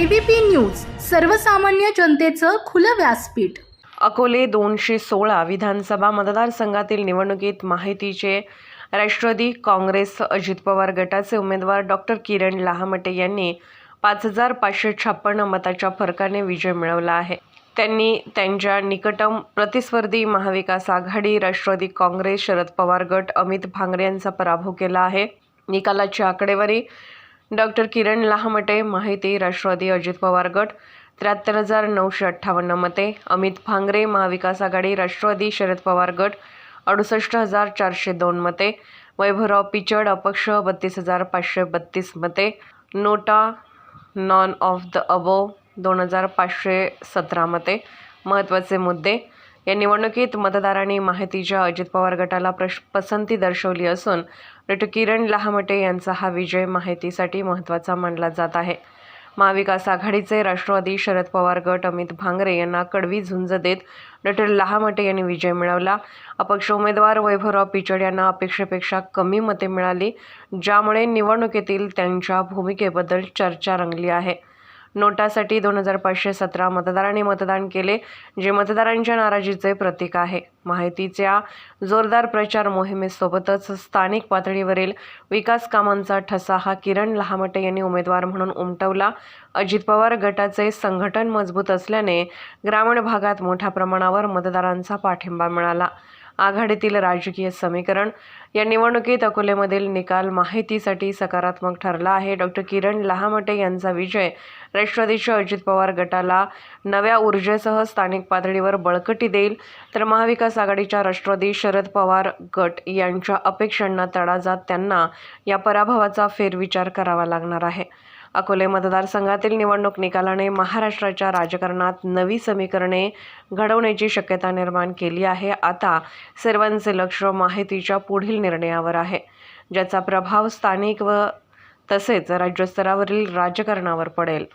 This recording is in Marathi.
एबीपी न्यूज सर्वसामान्य जनतेचं खुलं व्यासपीठ. अकोले दोनशे सोळा विधानसभा मतदारसंघातील निवडणुकीत माहितीचे राष्ट्रवादी काँग्रेस अजित पवार गटाचे उमेदवार डॉक्टर किरण लहामटे यांनी पाच हजार पाचशे छप्पन्न मताच्या फरकाने विजय मिळवला आहे. त्यांनी त्यांच्या निकटम प्रतिस्पर्धी महाविकास आघाडी राष्ट्रवादी काँग्रेस शरद पवार गट अमित भांगरे यांचा पराभव केला आहे. निकालाची आकडेवारी डॉक्टर किरण लहामटे माहिती राष्ट्रवादी अजित पवार गट त्र्याहत्तर हजार नऊशे अठ्ठावन्न मते अमित भांगरे महाविकास आघाडी राष्ट्रवादी शरद पवार गट अडुसष्ट हजार चारशे दोन मते वैभवराव पिचड अपक्ष बत्तीस हजार पाचशे बत्तीस मते नोटा नॉन ऑफ द अबो दोन हजार पाचशे सतरा मते महत्त्वाचे मुद्दे या निवडणुकीत मतदारांनी माहितीच्या अजित पवार गटाला प्रश पसंती दर्शवली असून डॉक्टर किरण लहामटे यांचा हा विजय माहितीसाठी महत्त्वाचा मानला जात आहे. महाविकास आघाडीचे राष्ट्रवादी शरद पवार गट अमित भांगरे यांना कडवी झुंज देत डॉक्टर लहामटे यांनी विजय मिळवला. अपक्ष उमेदवार वैभवराव पिचड यांना अपेक्षेपेक्षा कमी मते मिळाली ज्यामुळे निवडणुकीतील त्यांच्या भूमिकेबद्दल चर्चा रंगली आहे. नोटासाठी दोन हजार पाचशे सतरा मतदारांनी मतदान केले जे मतदारांच्या नाराजीचे प्रतीक आहे. माहितीच्या जोरदार प्रचार मोहिमेसोबतच स्थानिक पातळीवरील विकास कामांचा ठसा हा किरण लहामटे यांनी उमेदवार म्हणून उमटवला. अजित पवार गटाचे संघटन मजबूत असल्याने ग्रामीण भागात मोठ्या प्रमाणावर मतदारांचा पाठिंबा मिळाला. आघाडीतील राजकीय समीकरण. या निवडणुकीत अकोलेमधील निकाल माहितीसाठी सकारात्मक ठरला आहे. डॉक्टर किरण लहामटे यांचा विजय. राष्ट्रवादीच्या अजित पवार गटाला नव्या ऊर्जेसह स्थानिक पातळीवर बळकटी देईल. तर महाविकास आघाडीच्या राष्ट्रवादी शरद पवार गट यांच्या अपेक्षांना तडा जात त्यांना या पराभवाचा फेरविचार करावा लागणार आहे. अकोले मतदारसंघातील निवडणूक निकालाने महाराष्ट्राच्या राजकारणात नवी समीकरणे घडवण्याची शक्यता निर्माण केली आहे. आता सर्वांचे लक्ष माहितीच्या पुढील निर्णयावर आहे. ज्याचा प्रभाव स्थानिक व तसेच राज्यस्तरावरील राजकारणावर पडेल.